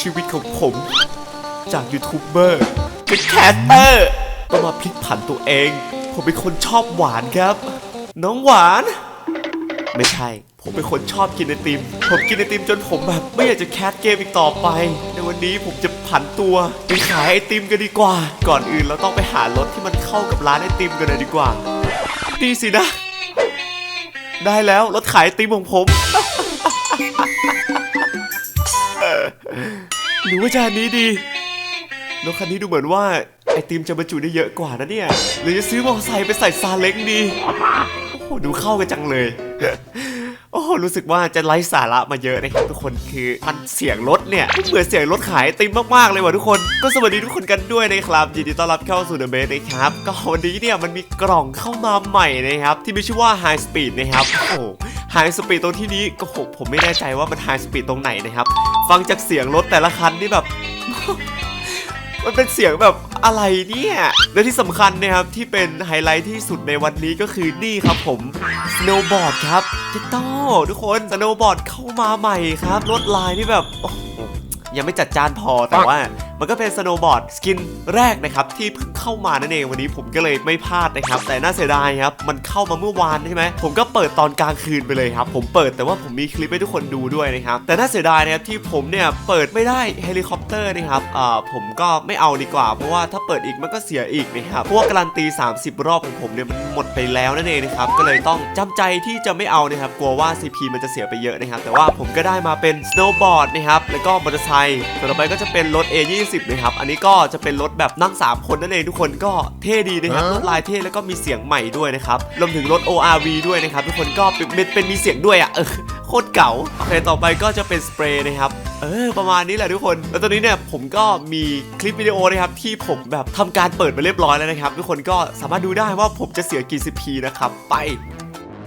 ชีวิตของผม จากยูทูบเบอร์เป็นแคสเตอร์ต้องมาพลิกผันตัวเอง ผมเป็นคนชอบหวานครับ น้องหวาน ไม่ใช่ ผมเป็นคนชอบกินไอติม ผมกินไอติมจนผมแบบไม่อยากจะแคสเกมอีกต่อไป ในวันนี้ผมจะผันตัวไปขายไอติมกันดีกว่า ก่อนอื่นเราต้องไปหารถที่มันเข้ากับร้านไอติมกันเลยดีกว่าดีสินะ ได้แล้วรถขายไอติมของผม หรือว่าจะอันนี้ดีรถคันนี้ดูเหมือนว่าไอติมจะบรรจุได้เยอะกว่านะเนี่ยหรือจะซื้อมอเตอร์ไซค์ไปใส่ซาเล้งดี โอ้โหดูเข้ากันจังเลย อ้รู้สึกว่าจะไร้สาระมาเยอะนะครับทุกคนคือมันเสียงรถเนี่ยเหมือนเสียงรถขายติมมากๆเลยว่ะทุกคนก็สวัสดีทุกคนกันด้วยนะครับยินดีต้อนรับเข้าสู่เดอะเบสนะครับก็วันนี้เนี่ยมันมีกล่องเข้ามาใหม่นะครับ ที่มีชื่อว่า High Speed นะครับโอ้โห High Speed ตรงที่นี้ก็โหผมไม่แน่ใจว่ามัน High Speed ตรงไหนนะครับ ฟังจากเสียงรถแต่ละคันนี่แบบ มันเป็นเสียงแบบอะไรเนี่ย และที่สำคัญนะครับที่เป็นไฮไลท์ที่สุดในวันนี้ก็คือนี่ครับผมสโนว์บอร์ดครับจิโต้ทุกคนสโนว์บอร์ดเข้ามาใหม่ครับรถลายที่แบบยังไม่จัดจานพอแต่ว่า มันก็เป็น snowboard สกินแรกนะครับที่เพิ่งเข้ามานั่นเองวันนี้ผมก็เลยไม่พลาดนะครับ แต่น่าเสียดายครับมันเข้ามาเมื่อวานใช่ไหมผมก็เปิดตอนกลางคืนไปเลยครับ ผมเปิดแต่ว่าผมมีคลิปให้ทุกคนดูด้วยนะครับแต่น่าเสียดายนะครับที่ผมเนี่ยเปิดไม่ได้เฮลิคอปเตอร์นะครับอ่าผมก็ไม่เอาดีกว่า เพราะว่าถ้าเปิดอีกมันก็เสียอีกนะครับพว่าการันตี 30 รอบของผมเนี่ยมันหมดไปแล้วนั่นเองนะครับก็เลยต้องจำใจที่จะไม่เอานะครับกลัวว่า CP มันจะเสียไปเยอะนะครับแต่ว่าผมก็ได้มาเป็น snowboard นะครับแล้วก็มอเตอร์ไซค์ต่อไปก็จะเป็นรถ A20 นะครับ อันนี้ก็จะเป็นรถแบบนั่ง 3 คนนั่นเองทุกคนก็เท่ดีนะครับรถลายเท่แล้วก็มีเสียงใหม่ด้วยนะครับรวมถึงรถ ORV ด้วยนะครับทุกคนก็เป็นเป็นเป็นมีเสียงด้วยอะเออโคตรเก๋าโอเคต่อไปก็จะเป็นสเปรย์นะครับเออประมาณนี้แหละทุกคน แล้วตอนนี้เนี่ยผมก็มีคลิปวิดีโอนะครับที่ผมแบบทำการเปิดมาเรียบร้อยแล้วนะครับ ทุกคนก็สามารถดูได้ว่าผมจะเสียกี่สิพีนะครับไป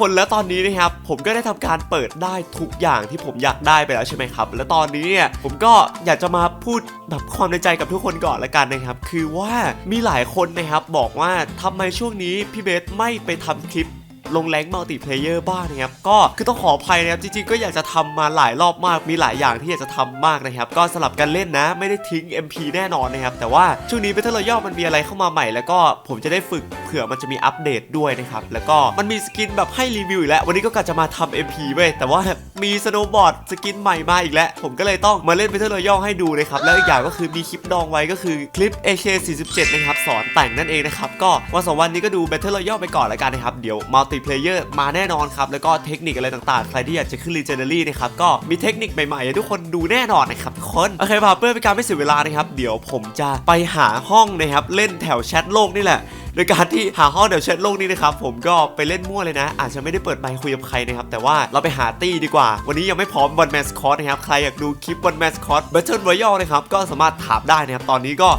คนแล้วตอนนี้นะครับผมก็ได้ทำการเปิดได้ทุกอย่างที่ผมอยากได้ไปแล้วใช่ไหมครับ แล้วตอนนี้เนี่ยผมก็อยากจะมาพูดแบบความในใจกับทุกคนก่อนละกันนะครับ คือว่ามีหลายคนนะครับบอกว่าทำไมช่วงนี้พี่เบสไม่ไปทำคลิป ลงแรงมัลติเพลเยอร์บ้างนะครับก็คือต้องขออภัยนะครับจริงๆก็อยากจะทำมาหลายรอบมากมีหลายอย่างที่อยากจะทำมากนะครับก็สลับกันเล่นนะ ไม่ได้ทิ้ง MP แน่นอนนะครับแต่ว่าช่วงนี้ Battle Royale มันมีอะไรเข้ามาใหม่ แล้วก็ผมจะได้ฝึกเผื่อมันจะมีอัปเดตด้วยนะครับแล้วก็มันมีสกินแบบให้รีวิวอีกแล้ว วันนี้ก็กะจะมาทำ MP เว้ยแต่ว่ามีสโนว์บอร์ดสกินใหม่มาอีกแล้ว ผมก็เลยต้องมาเล่น Battle Royale ให้ดูนะครับแล้วอีกอย่างก็คือมีคลิปดองไว้ก็คือคลิป AK47 นะครับสอนแต่งนั่นเองนะครับก็วันสองวันนี้ก็ดู Battle Royale ไปก่อนแล้วกันนะครับเดี๋ยว Multiplayer มาแน่นอนครับ แล้วก็เทคนิคอะไรต่างๆ ใครที่อยากจะขึ้น Legendary นะครับ ก็มีเทคนิคใหม่ๆให้ทุกคนดูแน่นอนนะครับทุกคน โอเคพาเพื่อเป็นการไม่เสียเวลานะครับ เดี๋ยวผมจะไปหาห้องนะครับ เล่นแถวแชทโลกนี่แหละโดยการที่หาห้องแถวแชทโลกนี้นะครับผมก็ไปเล่นมั่วเลยนะ อาจจะไม่ได้เปิดไมค์คุยกับใครนะครับ แต่ว่าเราไปหาตี้ดีกว่า วันนี้ยังไม่พร้อมวันแมสคอตนะครับ ใครอยากดูคลิปวันแมสคอต Battle Royale นะครับ ก็สามารถถามได้นะครับ ตอนนี้ก็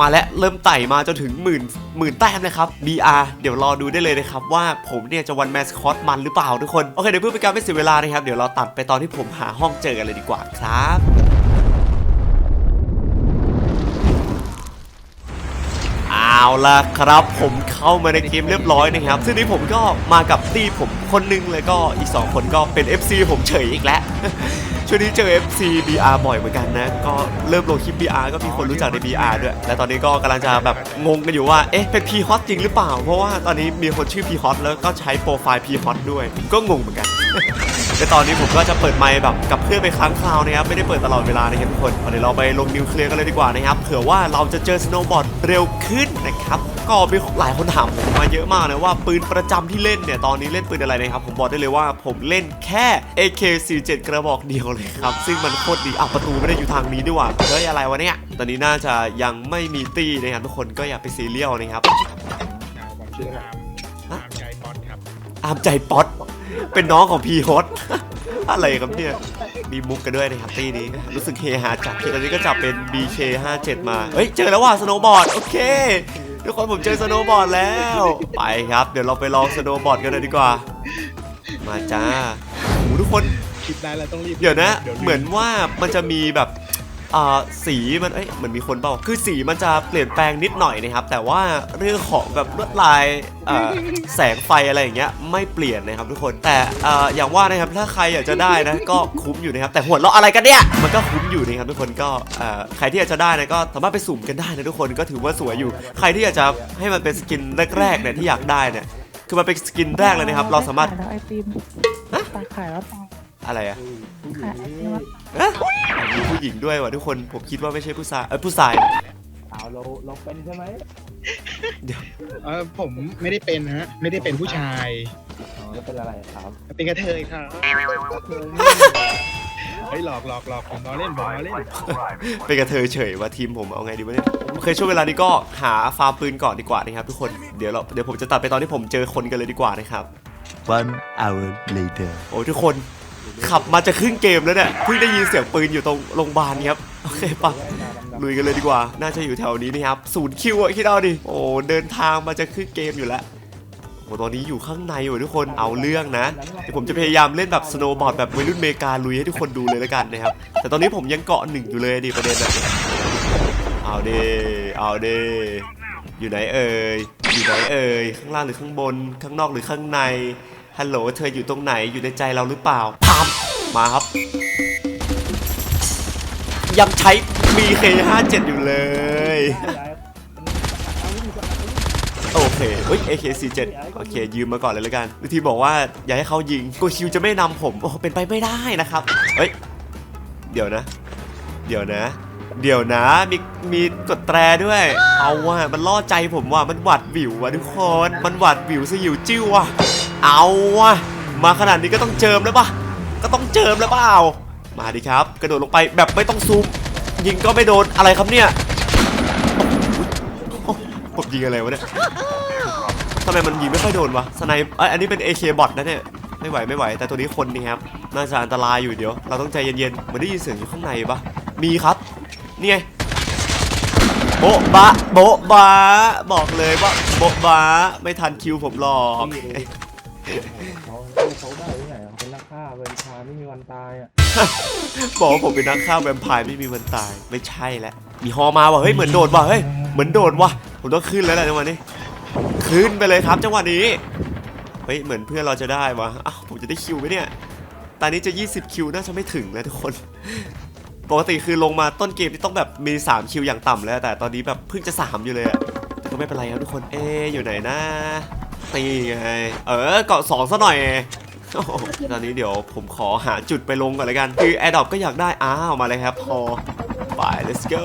มาแล้วเริ่มไต่มาจนถึงหมื่นหมื่นแต้มนะครับ BR เดี๋ยวรอดูได้เลยนะครับ ว่าผมเนี่ยจะวันแมสคอตมันหรือเปล่าทุกคน โอเคเดี๋ยวเพื่อเป็นการไม่เสียเวลานะครับ เดี๋ยวเราตัดไปตอนที่ผมหาห้องเจอกันเลยดีกว่าครับเอาละครับผมเข้ามาในเกมเรียบร้อยนะครับ ซึ่งนี้ผมก็มากับตีผมคนหนึงเลยก็อีก 2 คนก็เป็น FC ผมเฉยอีกแล้ว ช่วงนี้เจอ FC BR บ่อยเหมือนกันนะ ก็เริ่มลงคลิป BR ก็มีคนรู้จักใน BR ด้วย และตอนนี้ก็กำลังจะแบบงงกันอยู่ว่า เอ๊ะ เป็น P hot จริงหรือเปล่า เพราะว่าตอนนี้มีคนชื่อ P hot แล้วก็ใช้โปรไฟล์ P hot ด้วย ก็งงเหมือนกันแต่ตอนนี้ผมก็จะเปิดไมค์แบบกับเพื่อนไปครั้งคราวนะครับ ไม่ได้เปิดตลอดเวลานะครับทุกคนเดี๋ยวเราไปลงนิวเคลียร์กันเลยดีกว่านะครับ เผื่อว่าเราจะเจอสโนว์บอร์ดเร็วขึ้นนะครับ ก็มีหลายคนถามผมมาเยอะมากนะว่าปืนประจำที่เล่นเนี่ยตอนนี้เล่นปืนอะไรนะครับผมบอกได้เลยว่าผมเล่นแค่ AK47 กระบอกเดียวเลยครับ ซึ่งมันโคตรดีอะประตูไม่ได้อยู่ทางนี้ด้วยว่ะเฮ้ยอะไรวะเนี่ยตอนนี้น่าจะยังไม่มีตี้นะครับทุกคนก็อย่าไปซีเรียลนะครับครับผมชื่ออามอามใจบอลครับอามใจป๊อตเป็นน้องของพีฮอตอะไรครับเนี่ย มีมุกกันด้วยนะครับตีนี้ รู้สึกเฮฮาจัดตอนนี้ก็จับเป็น BK57 มา เฮ้ย เจอแล้วว่ะสโนว์บอร์ด โอเค ทุกคนผมเจอสโนว์บอร์ดแล้ว ไปครับ เดี๋ยวเราไปลองสโนว์บอร์ดกันเลยดีกว่า มาจ้าโอ้โหทุกคนคิดได้แล้วต้องรีบเดี๋ยวนะลืเหมือนว่ามันจะมีแบบ อ่าสีมันเอ้ยเหมือนมีคนเปล่าคือสีมันจะเปลี่ยนแปลงนิดหน่อยนะครับ แต่ว่าเรื่องของแบบลวดลายอ่าแสงไฟอะไรอย่างเงี้ยไม่เปลี่ยนนะครับทุกคนแต่อ่าอย่างว่านะครับถ้าใครอยากจะได้นะก็คุ้มอยู่นะครับแต่หัวเราะอะไรกันเนี่ยมันก็คุ้มอยู่นะครับทุกคนก็อ่าใครที่อยากจะได้นะก็สามารถไปสุ่มกันได้นะทุกคนก็ถือว่าสวยอยู่ ใครที่อยากจะให้มันเป็นสกินแรกๆเนี่ยที่อยากได้เนี่ยคือมันเป็นสกินแรกเลยนะครับเราสามารถ ขายแล้วไอติมฮะตาขายแล้วตา อะไรอะขายไอติมแล้วเอ๊ะมีผู้หญิงด้วยว่ะทุกคน ผมคิดว่าไม่ใช่ผู้ชาย เออผู้ชาย สาวเราเราเป็นใช่ไหมเออผมไม่ได้เป็นฮะ ไม่ได้เป็นผู้ชายอ๋อแล้วเป็นอะไรครับเป็นกระเทยครับเฮ้ยหลอกหลอกหลอกผมล้อเล่นผมล้อเล่นเป็นกระเทยเฉยว่าทีมผมเอาไงดีวะเนี่ยโอเคช่วงเวลานี้ก็หาฟาร์มปืนก่อนดีกว่านะครับทุกคนเดี๋ยวเราเดี๋ยวผมจะตัดไปตอนที่ผมเจอคนกันเลยดีกว่านะครับ One hour later. โอ้ยทุกคน ขับมาจะครึ่งเกมแล้วเนี่ยเพิ่งได้ยินเสียงปืนอยู่ตรงโรงพยาบาลครับโอเคปะลุยกันเลยดีกว่า น่าจะอยู่แถวนี้นะครับศูนย์คิวอะคิดเอาดิโอ้เดินทางมาจะครึ่งเกมอยู่แล้วโอ้ตอนนี้อยู่ข้างในว่ทุกคนเอาเรื่องนะเดี๋ยวผมจะพยายามเล่นแบบสโนว์บอร์ดแบบวัยรุ่นเมกาลุยให้ทุกคนดูเลยแล้วกันนะครับแต่ตอนนี้ผมยังเกาะหนึ่งอยู่เลยดิประเด็นอะเอาเดเอาเดอยู่ไหนเอ่ยอยู่ไหนเอ่ยข้างล่างหรือข้างบน ข้างนอกหรือข้างใน ฮัลโหลเธออยู่ตรงไหนอยู่ในใจเราหรือเปล่าพามมาครับ ยังใช้ BK57 อยู่เลย โอเคเฮ้ย AK47 โอเค ยืมมาก่อนเลยแล้วกันวิธีบอกว่า อย่าให้เขายิงกูคิวจะไม่นำผม โอ้เป็นไปไม่ได้นะครับ เฮ้ย เดี๋ยวนะ เดี๋ยวนะเดี๋ยวนะมีมีกดแตรด้วย เอาว่ะมันล่อใจผมว่ะมันหวัดวิวว่ะทุกคน มันหวัดวิวสยิวจิ้วว่ะ เอาว่ะมาขนาดนี้ก็ต้องเจิมแล้วปะก็ต้องเจิมแล้วเปล่า มาดิครับ กระโดดลงไปแบบไม่ต้องซูม ยิงก็ไม่โดนอะไรครับเนี่ยผมยิงอะไรวะเนี่ยทำไมมันยิงไม่ค่อยโดนวะสไนป์เออันนี้เป็น AK บอทนะเนี่ยไม่ไหวไม่ไหว แต่ตัวนี้คนนี่ครับน่าจะอันตรายอยู่เดี๋ยว เราต้องใจเย็นๆเหมันได้ยินเสียงอยู่ข้างในปะมีครับนี่ไงโบ๊ะบะโบ๊ะบะบอกเลยว่าโบ๊ะบะไม่ทันคิวผมหรอก เขาเขาได้ที่ไหนเขาเป็นนักฆ่าเป็นชายไม่มีวันตายอะบอกว่าผมเป็นนักฆ่าแวมไพร์ไม่มีวันตายไม่ใช่แล้วมีฮอมาว่ะเฮ้ยเหมือนโดดว่ะเฮ้ยเหมือนโดดว่ะผมต้องขึ้นแล้วแหละจังหวะนี้ ขึ้นไปเลยครับจังหวะนี้เฮ้ยเหมือนเพื่อนเราจะได้วะอ้าวผมจะได้คิวไหมเนี่ยตอนนี้จะ 20 คิวน่าจะไม่ถึงแล้วทุกคน ปกติคือลงมาต้นเกมที่ต้องแบบมี 3 คิวอย่างต่ำแล้วแต่ตอนนี้แบบเพิ่งจะ 3 อยู่เลยอะ ไม่เป็นไรครับทุกคน เอ๊อยู่ไหนนะนี่ไง เออเกาะสองซะหน่อยตอนนี้เดี๋ยวผมขอหาจุดไปลงก่อนเลยกัน คือ Air d r o p ก็อยากได้ อ้าวมาเลยครับ พอไป let's go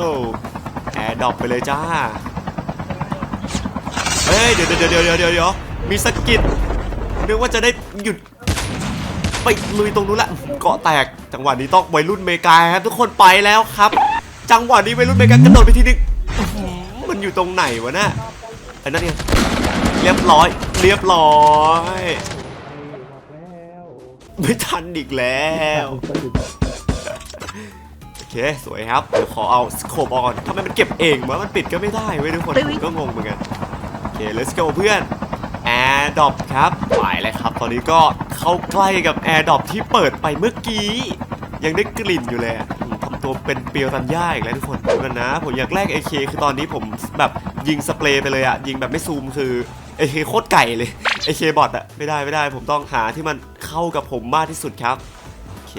Air d r o p ไปเลยจ้า เฮ้ยเดี๋ยวเดี๋ยวเดี๋ยวเดี๋ยวเดี๋ยวเดี๋ยวมีสกิดนึกว่าจะได้หยุด ไปลุยตรงนู้นละ เกาะแตก จังหวะนี้ต้องวัยรุ่นเมกาครับทุกคนไปแล้วครับ จังหวะนี้วัยรุ่นเมกากระโดดไปทีนึง อมันอยู่ตรงไหนวะน่ะไอ้นั่นเนี่ยเรียบร้อย เรียบร้อยบอกแล้วไม่ทันอีกแล้ว โอเค สวยครับ เดี๋ยวขอเอาสโคปออนทำไมมันเก็บเองวะมันปิดก็ไม่ได้เว้ยทุกคนผมก็งงเหมือนกัน โอเค let's go เพื่อน Air d r o p ครับไปเลยครับ ตอนนี้ก็เข้าใกล้กับ Air d r o p ที่เปิดไปเมื่อกี้ ยังได้กลิ่นอยู่เลยอะอืมทำ ตัวเป็นเปียวตันย่าอีกแล้วทุกคนเดี๋ยวกันนะ ผมอยากแลก AK คือตอนนี้ผมแบบยิงสเปรย์ไปเลยอะยิงแบบไม่ซูมคือ AK โคตรไก่เลย AK บอทอะไม่ได้ไม่ได้ผมต้องหาที่มันเข้ากับผมมากที่สุดครับ โอเค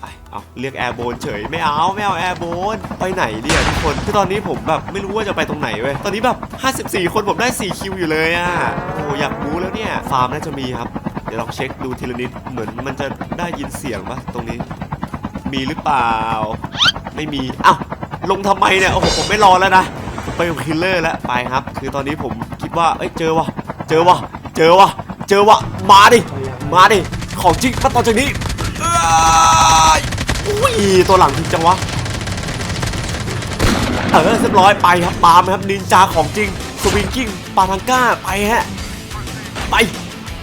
ไปเอาเรียกแอร์โบนเฉยไม่เอาไม่เอาแอร์โบนไปไหนเนี่ยทุกคนคือตอนนี้ผมแบบไม่รู้ว่าจะไปตรงไหนเว้ยตอนนี้แบบ 54 คนผมได้ 4 คิวอยู่เลยอะโอ้อยากรู้แล้วเนี่ย ฟาร์มน่าจะมีครับ เดี๋ยวลองเช็คดูทีละนิดเหมือนมันจะได้ยินเสียงปะตรงนี้ มีหรือเปล่า ไม่มีอ้าวลงทำไมเนี่ยโอ้โหผมไม่รอแล้วนะไปคิลเลอร์แล้วไปครับ คือตอนนี้ผมคิดว่าเอ้ยเจอวะเจอวะเจอวะเจอวะมาดิมาดิของจริงมาต่อจากนี้อุ้ยตัวหลังจริงจังวะเออเรียบร้อยไปครับปามครับนินจาของจริงสวิงกิ้งปาทังก้าไปฮะไป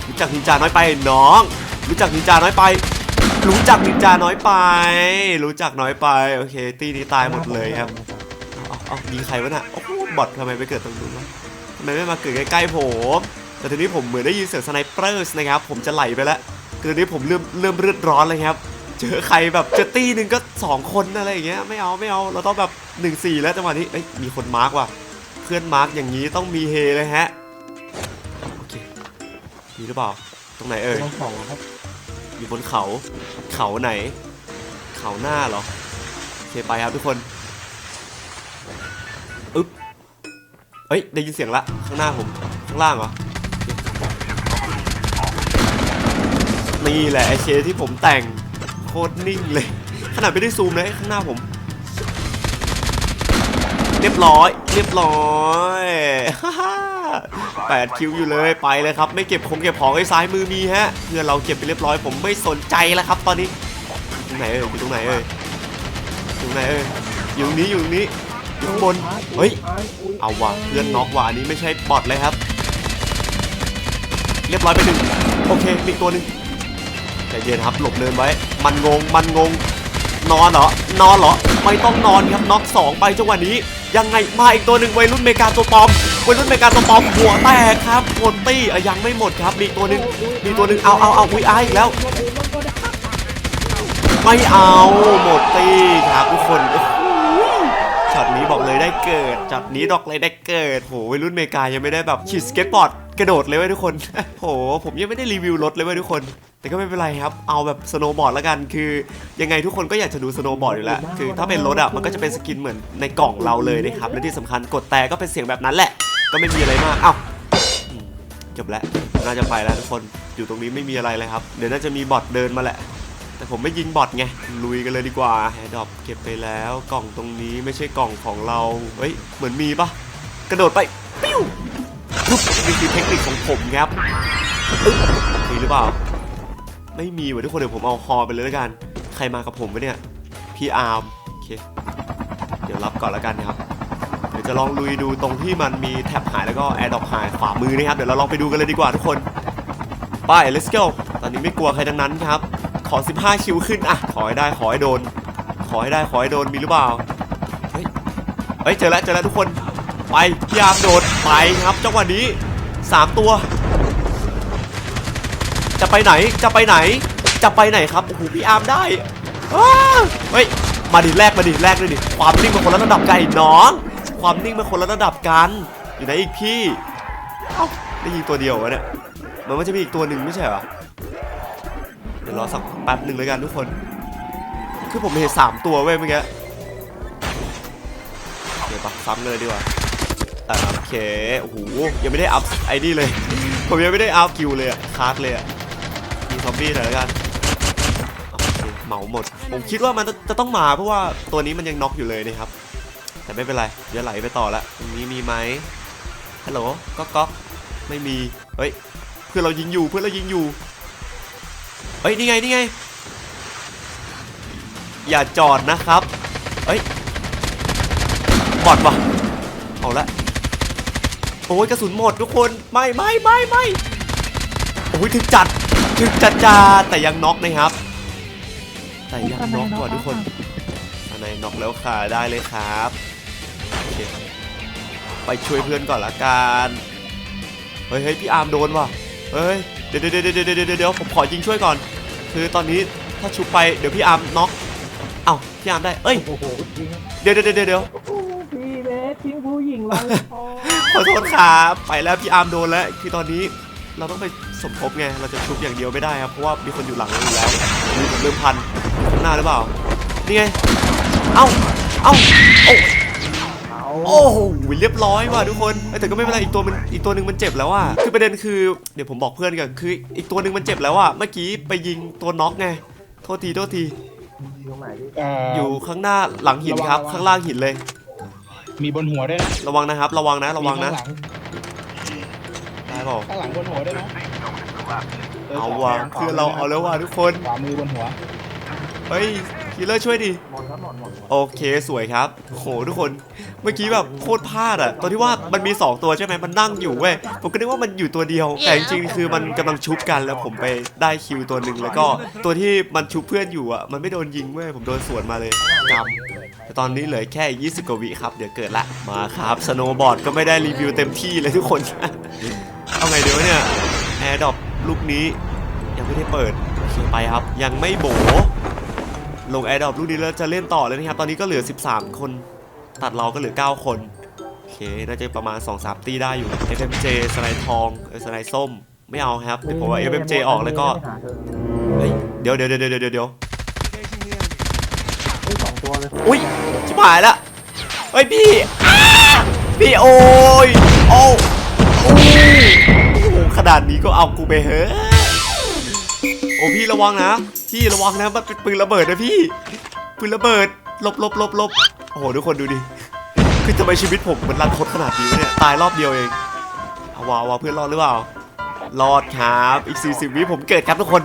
รู้จักนินจาน้อยไปน้อง รู้จักนินจาน้อยไป รู้จักนินจาน้อยไป รู้จักน้อยไป โอเค ตีนี้ตายหมดเลยครับเอาเอายิงใครวะน่ะโอ้โหบอททำไมไปเกิดตรงนู้นวะทำไมไม่มาเกิดใกล้ๆผม แต่ทีนี้ผมเหมือนได้ยินเสียงสไนเปอร์นะครับ ผมจะไหลไปแล้วคือตอนนี้ผมเริ่มเริ่มเลือดร้อนเลยครับ เจอใครแบบเจอตีหนึ่งก็สองคนอะไรอย่างเงี้ย ไม่เอาไม่เอา เราต้องแบบ1นสี่แล้วจังหวะนี้เอ้ยมีคนมาร์กว่ะ เพื่อนมาร์กอย่างนี้ต้องมีเฮเลยฮะ โอเค มีหรือเปล่า ตรงไหนเอ่ยต้องเขาครับ อยู่บนเขา เขาไหน เขาหน้าเหรอโอเคไปครับทุกคนอึ๊บเอ้ย ได้ยินเสียงละ ข้างหน้าผม ข้างล่างเหรอ นี่แหละไอเคที่ผมแต่ง โคตรนิ่งเลย ขนาดไม่ได้ซูมเลยข้างหน้าผม เรียบร้อย เรียบร้อย ฮ่าฮ่าแปดคิวอยู่เลยไปเลยครับ ไม่เก็บคงเก็บของไอ้ซ้ายมือมีฮะเพื่อนเราเก็บไปเรียบร้อยผมไม่สนใจแล้วครับ ตอนนี้ตรงไหนเอ่ยอยู่ตรงไหนเอ่ยอยู่ตรงไหนเอ่ยอยู่นี้อยู่นี้อยู่ข้างบนเฮ้ยเอาว่ะเพื่อนน็อกว่ะอันนี้ไม่ใช่บอทเลยครับ เรียบร้อยไปหนึ่งโอเคมีอีกตัวหนึ่งใจเย็นครับหลบเนินไว้ มันงงมันงงนอนเหรอนอนเหรอไม่ต้องนอนครับน็อกสองไปจังหวะนี้ ยังไงมาอีกตัวหนึ่งวัยรุ่นเมกาตัวปลอมวัยรุ่นเมกาตัวปลอมหัวแตกครับหมดตี้ยังไม่หมดครับ มีตัวหนึ่งมีตัวหนึ่งเอาเอาเอาวีไออีกแล้ว ไม่เอาหมดตี้ครับทุกคนช็อตนี้บอกเลยได้เกิดช็อตนี้ดอกเลยได้เกิดโหวัยรุ่นเมกายังไม่ได้แบบขีดสเก็ตบอร์ด กระโดดเลยเว้ยทุกคน โห ผมยังไม่ได้รีวิวรถเลยเว้ยทุกคน แต่ก็ไม่เป็นไรครับ เอาแบบสโนว์บอร์ดแล้วกัน คือยังไงทุกคนก็อยากจะดูสโนว์บอร์ดอยู่แล้ว คือถ้าเป็นรถอะ มันก็จะเป็นสกินเหมือนในกล่องเราเลยนะครับ และที่สำคัญกดแต่ก็เป็นเสียงแบบนั้นแหละ ก็ไม่มีอะไรมาก เอ้าอืมจบแล้วน่าจะไปแล้วทุกคน อยู่ตรงนี้ไม่มีอะไรเลยครับ เดี๋ยวน่าจะมีบอทเดินมาแหละ แต่ผมไม่ยิงบอทไง ลุยกันเลยดีกว่าแฮดดอปเก็บไปแล้ว กล่องตรงนี้ไม่ใช่กล่องของเรา เฮ้ย เหมือนมีปะกระโดดไป ปิ้ว ปุ๊บนี่คือเทคนิคของผมครับมีหรือเปล่า ไม่มีว่ะทุกคนเดี๋ยวผมเอาฮอไปเลยแล้วกัน ใครมากับผมวะเนี่ย พี่อาร์มโอเค เดี๋ยวรับก่อนแล้วกันครับ เดี๋ยวจะลองลุยดูตรงที่มันมีแท็บหายแล้วก็แอร์ดอปหายขวามือนะครับ เดี๋ยวเราลองไปดูกันเลยดีกว่าทุกคน ไป let's go ตอนนี้ไม่กลัวใครทั้งนั้นครับ ขอ 15 คิวขึ้นอะ ขอให้ได้ ขอให้โดน ขอให้ได้ ขอให้โดน มีหรือเปล่า เฮ้ยเฮ้ยเจอแล้ว เจอแล้วทุกคน ไปพยายามโดด ไปครับจังหวะนี้ 3 ตัว จะไปไหนจะไปไหน จะไปไหนครับโอ้โหพี่อาร์มได้เฮ้ยมาดิแลกมาดิแลกเลยดิความนิ่งเป็นคนละระดับกันไอ้น้อง ความนิ่งเป็นคนละระดับกันอยู่ไหนอีกพี่เอ้าได้ยิงตัวเดียววะเนี่ยมันว่าจะมีอีกตัวหนึ่งไม่ใช่เหรอเดี๋ยวรอสักแป๊บหนึ่งเลยกันทุกคน คือผมเห็นสามตัวเว้ยเมื่อกี้เดี๋ยวปักซ้ำเลยดีกว่า อ่าโอเคโอ้โหยังไม่ได้อัพไอ้นี่เลย ผมยังไม่ได้อัพคิวเลยอะคาร์ดเลยอะมีซอมบี้หน่อยแล้วกันเหมาหมด ผมคิดว่ามันจะจะต้องมาเพราะว่าตัวนี้มันยังน็อกอยู่เลยนะครับ แต่ไม่เป็นไร เดี๋ยวไหลไปต่อละตรงนี้มีไหมฮัลโหลก๊อกก๊อกไม่มี เฮ้ย เพื่อนเรายิงอยู่ เพื่อนเรายิงอยู่ เฮ้ย นี่ไง นี่ไง อย่าจอดนะครับ เฮ้ย บอดว่ะ เอาละ โอ้ยกระสุนหมดทุกคนไม่ไม่ไม่ไม่โอ้ยถึงจัดถึงจัดจ้าแต่ยังน็อกนะครับ แต่ยังน็อกกว่าทุกคนอันไหนน็อกแล้วค่ะได้เลยครับโอเคไปช่วยเพื่อนก่อนละกันเฮ้ยเฮ้ยพี่อาร์มโดนว่ะเฮ้ยเดี๋ยวเดี๋ยวเดี๋ยวเดี๋ยวเดี๋ยวเดี๋ยวผมขอยิงช่วยก่อน คือตอนนี้ถ้าชุบไปเดี๋ยวพี่อาร์มน็อกเอ้าพี่อาร์มได้เอ้ยโอ้โหจริงครับเดี๋ยวเดี๋ยวเดี๋ยวเดี๋ยวพี่เบส ทิ้งผู้หญิงไว้พอขอโทษครับไปแล้วพี่อาร์มโดนแล้วคือตอนนี้เราต้องไปสมทบไงเราจะชุบอย่างเดียวไม่ได้ครับเพราะว่ามีคนอยู่หลังเราอยู่แล้วมีผมเริ่มพันข้างหน้าหรือเปล่านี่ไงเอ้าเอ้าโอ้เอาโอ้โหเรียบร้อยว่ะทุกคนเอ้ยแต่ก็ไม่เป็นไรอีกตัวมันอีกตัวหนึ่งมันเจ็บแล้วอะคือประเด็นคือเดี๋ยวผมบอกเพื่อนกันคือ อีกตัวหนึ่งมันเจ็บแล้วอะเมื่อกี้ไปยิงตัวน็อกไงโทษทีโทษทีตรงไหนพี่เอ่อออยู่ข้างหน้าหลังหินครับระวังข้างล่างหินเลย มีบนหัวด้วยนะระวังนะครับ ระวังนะ ระวังนะ มีข้างหลังได้เปล่าข้างหลังบนหัวด้วยนะเอาว่ะเพื่อนเราเอาแล้วว่ะทุกคน ขวามือบนหัว เฮ้ย คิลเลอร์ช่วยดิหมดครับหมดหมดหมดโอเคสวยครับโหทุกคนเมื่อกี้แบบโคตรพลาดอะตอนที่ว่ามันมี 2 ตัวใช่ไหมมันนั่งอยู่เว้ยผมก็นึกว่ามันอยู่ตัวเดียว แต่จริงๆคือมันกำลังชุบกันแล้วผมไปได้คิวตัวหนึ่งแล้วก็ ตัวที่มันชุบเพื่อนอยู่อะมันไม่โดนยิงเว้ยผมโดนสวนมาเลยกำแต่ตอนนี้เหลือแค่ 20กว่าวิครับเดี๋ยวเกิดละมาครับสโนว์บอร์ดก็ไม่ได้รีวิวเต็มที่เลยทุกคน เอาไงเดี๋ยวะเนี่ยแอร์ดรอปลูกนี้ยังไม่ได้เปิดโอเคไปครับ ยังไม่โบ ลงแอร์ดรอปลูกนี้แล้วจะเล่นต่อเลยนะครับ ตอนนี้ก็เหลือ 13 คน ตัดเราก็เหลือ 9 คน โอเค น่าจะประมาณ 2-3 ตีได้อยู่ FMJ สไลด์ทองเออสไลด์ส้ม ไม่เอาครับ เดี๋ยวผมว่า FMJ ออกแล้วก็หาเธอเฮ้ย เดี๋ยวเดี๋ยวเดี๋ยวเดี๋ยวเดี๋ยวเฮ้ยสองตัวเลย อุ้ยชิบหายละเฮ้ยพี่อ้าพี่โอ้ย โอ้โอ้โอ้โหขนาดนี้ก็เอากูไปเฮ้ย โอ้พี่ระวังนะ พี่ระวังนะมันเป็นปืนระเบิดนะพี่ ปืนระเบิดลบลบลบลบโอ้โหทุกคนดูดิ คือทำไมชีวิตผมมันรันทดขนาดนี้เนี่ย ตายรอบเดียวเองเอาวาวาเพื่อนรอดหรือเปล่า รอดครับ อีก 40 วิผมเกิดครับทุกคน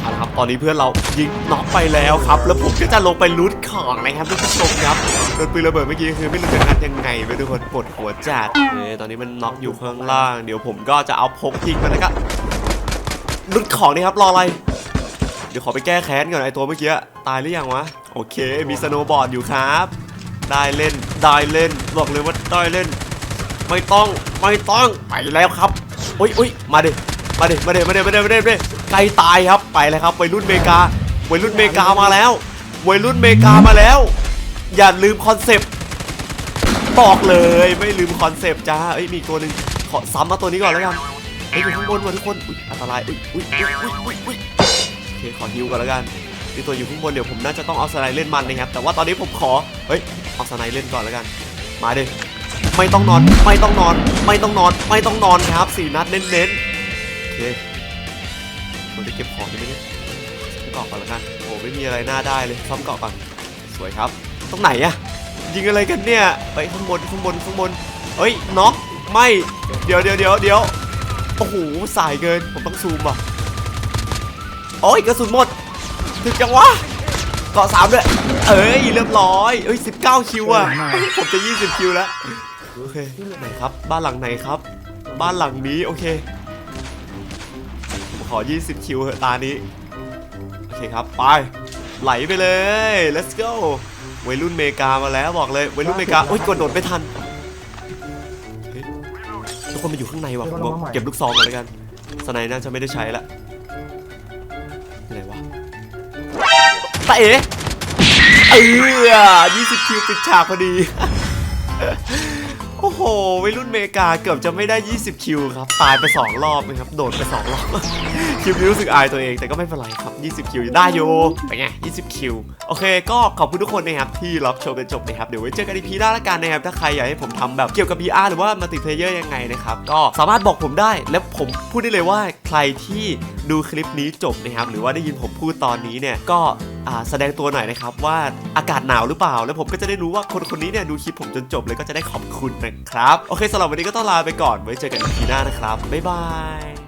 เอาละครับ ตอนนี้เพื่อนเรายิงน็อกไปแล้วครับ แล้วผมก็จะลงไปรูทของนะครับทุกผู้ชมครับโดนปืนระเบิดเมื่อกี้คือไม่รู้จะงัดยังไงไปทุกคนปวดหัวจัดเอ้ยตอนนี้มันน็อกอยู่ข้างล่าง เดี๋ยวผมก็จะเอาพกยิงมันแล้วก็ รูทของนี่ครับ รออะไร เดี๋ยวขอไปแก้แค้นก่อนไอตัวเมื่อกี้ ตายหรือยังวะ โอเค มีสโนว์บอร์ดอยู่ครับ ได้เล่น ได้เล่น บอกเลยว่าได้เล่น ไม่ต้อง ไม่ต้อง ไปแล้วครับอุ้ยอุ้ยมาดิ มาดิ มาดิ มาดิ มาดิ มาดิมาดิไกลตายครับ ไปเลยครับวัยรุ่นเมกาวัยรุ่นเมกามาแล้ววัยรุ่นเมกามาแล้ว อย่าลืมคอนเซปต์บอกเลยไม่ลืมคอนเซปต์จ้าเอ้ยมีตัวหนึ่งขอซ้ำมาตัวนี้ก่อนแล้วกัน ฮ้ยอยู่ข้างบนว่ะทุกคนอุ้ยอันตรายอุ้ยอุ้ยอุ้ยอุ้ยอุ้ยอุ้ยโอเคขอฮิวก่อนแล้วกันมีตัวอยู่ข้างบนเดี๋ยวผมน่าจะต้องเอาสไนด์เล่นมันนะครับแต่ว่าตอนนี้ผมขอเฮ้ยเอาสไนด์เล่นก่อนแล้วกัน มาดิไม่ต้องนอนไม่ต้องนอน ไม่ต้องนอน ไม่ต้องนอนครับสี่นัดเน้นๆโอเคผมจะเก็บของดีไหมเนี่ยซ่อมเกาะก่อนแล้วกันโอ้ไม่มีอะไรน่าได้เลยซ่อมเกาะก่อนสวยครับตรงไหนอะยิงอะไรกันเนี่ยไปข้างบนข้างบนข้างบนเฮ้ยน็อกไม่เดี๋ยวเดี๋ยวเดี๋ยวเดี๋ยว โอ้โหสายเกิน ผมต้องซูมว่ะโอ้ยกระสุนหมด ถึงจังวะเกาะสามด้วย เอ้ยเรียบร้อยเอ้ย19คิวอะผมจะ20คิวแล้ว โอเคไหนครับ บ้านหลังไหนครับ บ้านหลังนี้ โอเค ผมขอ20คิวเหอะตานี้ โอเคครับ ไป ไหลไปเลย let's go วัยรุ่นเมกามาแล้วบอกเลย วัยรุ่นเมกา โอ้ยกดโดดไม่ทัน คนมาอยู่ข้างในว่ะผมบอกเก็บลูกซองกันเลยกันสไนด์น่าจะไม่ได้ใช้ละอะไรวะตาเอ๋เออ20คิวปิดฉากพอดี โอ้โหวัยรุ่นเมกาเกือบจะไม่ได้ 20 คิวครับ ตายไป 2 รอบนะครับ โดดไป 2 รอบคิวนี้รู้สึกอายตัวเองแต่ก็ไม่เป็นไรครับ 20 คิวได้อยู่เป็นไง 20 คิว โอเค ก็ขอบคุณทุกคนนะครับที่รับชมจนจบนะครับ เดี๋ยวไว้เจอกันในพีหน้าละกันนะครับ ถ้าใครอยากให้ผมทำแบบเกี่ยวกับ VR หรือว่ามัลติเพลเยอร์ยังไงนะครับ ก็สามารถบอกผมได้ และผมพูดได้เลยว่าใครที่ ดูคลิปนี้จบนะครับ หรือว่าได้ยินผมพูดตอนนี้เนี่ยก็แสดงตัวหน่อยนะครับว่าอากาศหนาวหรือเปล่า แล้วผมก็จะได้รู้ว่าคนคนนี้เนี่ยดูคลิปผมจนจบเลยก็จะได้ขอบคุณนะครับ โอเคสำหรับวันนี้ก็ต้องลาไปก่อนไว้เจอกันอีพีหน้านะครับบ๊ายบาย